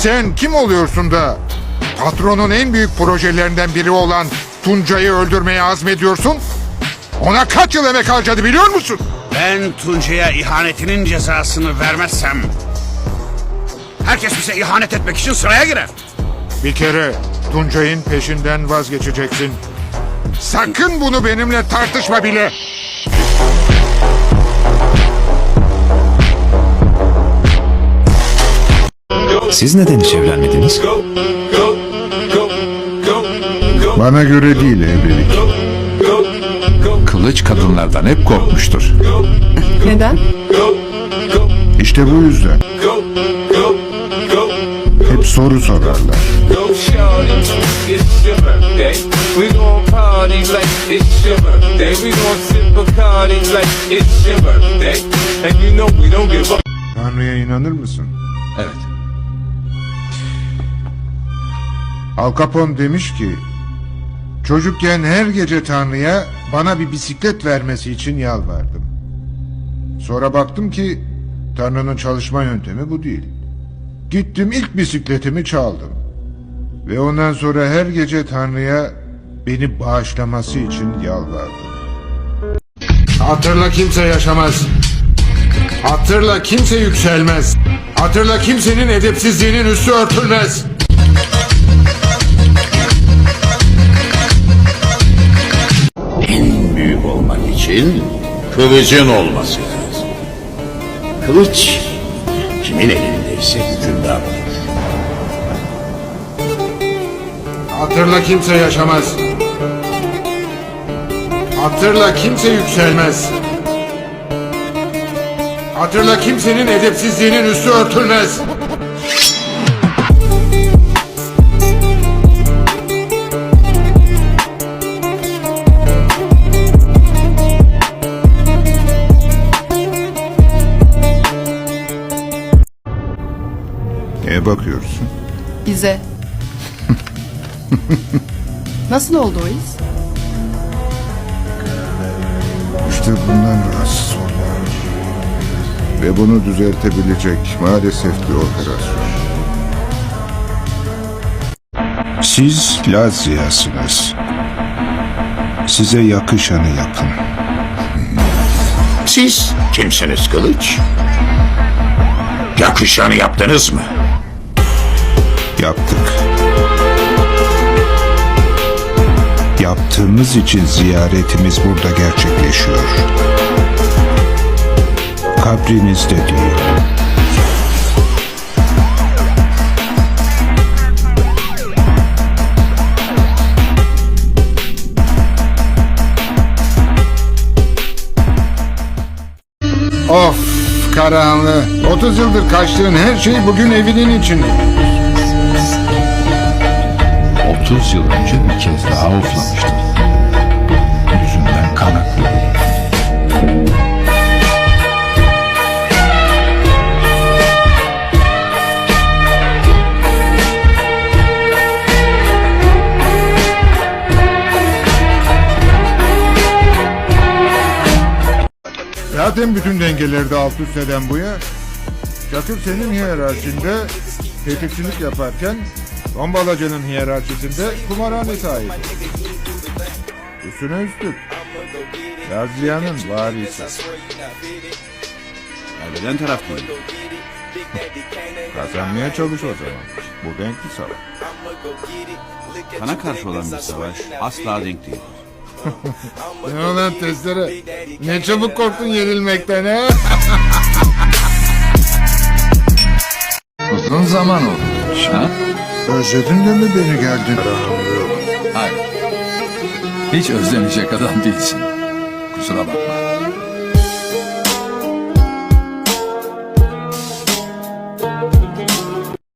Sen kim oluyorsun da patronun en büyük projelerinden biri olan Tuncay'ı öldürmeye azmediyorsun? Ona kaç yıl emek harcadı biliyor musun? Ben Tuncay'a ihanetinin cezasını vermezsem... Herkes bize ihanet etmek için sıraya girer. Bir kere Tuncay'ın peşinden vazgeçeceksin. Sakın bunu benimle tartışma bile. Siz neden hiç evlenmediniz? Bana göre değil evlilik. Kılıç kadınlardan hep korkmuştur. Neden? İşte bu yüzden. Hep soru sorarlar. Tanrı'ya inanır mısın? Evet. Al Capone demiş ki çocukken her gece Tanrı'ya bana bir bisiklet vermesi için yalvardım. Sonra baktım ki Tanrı'nın çalışma yöntemi bu değil. Gittim ilk bisikletimi çaldım. Ve ondan sonra her gece Tanrı'ya beni bağışlaması için yalvardım. Hatırla kimse yaşamaz. Hatırla kimse yükselmez. Hatırla kimsenin edepsizliğinin üstü örtülmez. İçin kılıcın olması lazım. Kılıç kimin elindeyse hükümdar olur. Hatırla kimse yaşamaz. Hatırla kimse yükselmez. Hatırla kimsenin edepsizliğinin üstü örtülmez. Neye bakıyorsun? Bize. Nasıl oldu o his? İşte bundan rahatsız olmam. Ve bunu düzeltebilecek maalesef bir operasyon. Siz Lazia'sınız. Size yakışanı yapın. Siz kimsiniz kılıç? Yakışanı yaptınız mı? Yaptık. Yaptığımız için ziyaretimiz burada gerçekleşiyor. Kabrinizde değil. Of Karahanlı. 30 yıldır kaçtığın her şey bugün evinin içinde. 30 yıl önce bir kez daha oflamıştım. Yüzünden kan akıyordu. Zaten bütün dengeleri de alt üst eden bu ya. Çakır senin hiyerarşinde tetikçilik yaparken Tombalacının hiyerarşisinde kumarhane sahibi. Üstüne üstlük. Razia'nın varisi. Kaybeden taraf değil. Kazanmaya çalış o zaman. Bu denk bir savaş. Sana karşı olan bir savaş asla denk değil. Ne olan testere? Ne çabuk korktun yenilmekten ha? Uzun zaman oldu. Ha? Özledin de mi beni geldin? Hayır. Hiç özlemeyecek adam değilsin. Kusura bakma.